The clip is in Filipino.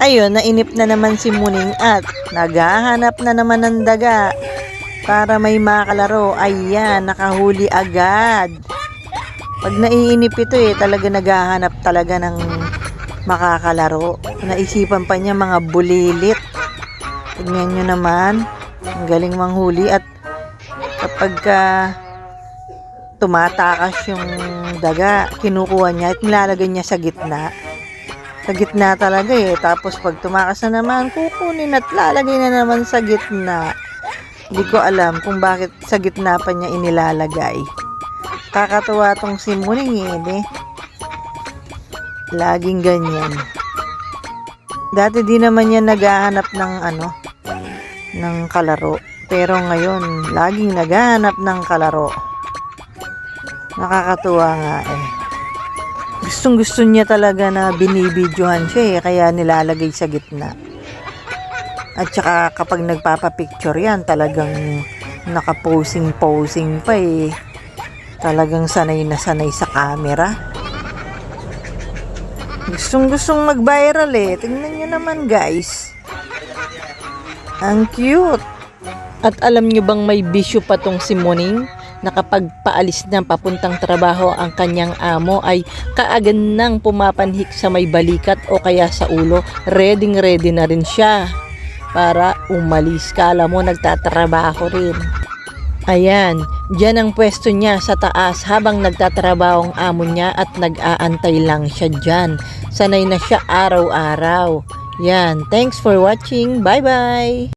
Ayun, nainip na naman si Muning at naghahanap na naman ng daga para may makalaro. Ayan, nakahuli agad. Pag naiinip ito eh, talaga naghahanap talaga ng makakalaro. Naisipan pa niya mga bulilit. Tignan nyo naman, ang galing manghuli at kapag ka tumatakas yung daga, kinukuha niya at nilalagay niya sa gitna. Sa gitna talaga eh. Tapos pag tumakas na naman, kukunin at lalagay na naman sa gitna. Hindi ko alam kung bakit sa gitna pa niya inilalagay. Kakatuwa tong si Muning eh. Laging ganyan. Dati di naman yan naghahanap ng ano, ng kalaro. Pero ngayon, laging naghahanap ng kalaro. Nakakatuwa nga eh. Gustong gusto niya talaga na binibidyohan siya eh, kaya nilalagay sa gitna. At saka kapag nagpapapicture yan, talagang nakaposing-posing pa eh. Talagang sanay na sanay sa camera. Gustong gustong mag-viral eh. Tingnan nyo naman guys. Ang cute. At alam nyo bang may bisyo pa tong si Muning? Na kapag paalis ng papuntang trabaho ang kanyang amo ay kaagad nang pumapanhik sa may balikat o kaya sa ulo. Ready ready na rin siya para umalis. Kala mo nagtatrabaho rin. Ayan, dyan ang pwesto niya sa taas habang nagtatrabaho ang amo niya at nag-aantay lang siya dyan. Sanay na siya araw-araw. Yan, thanks for watching. Bye-bye!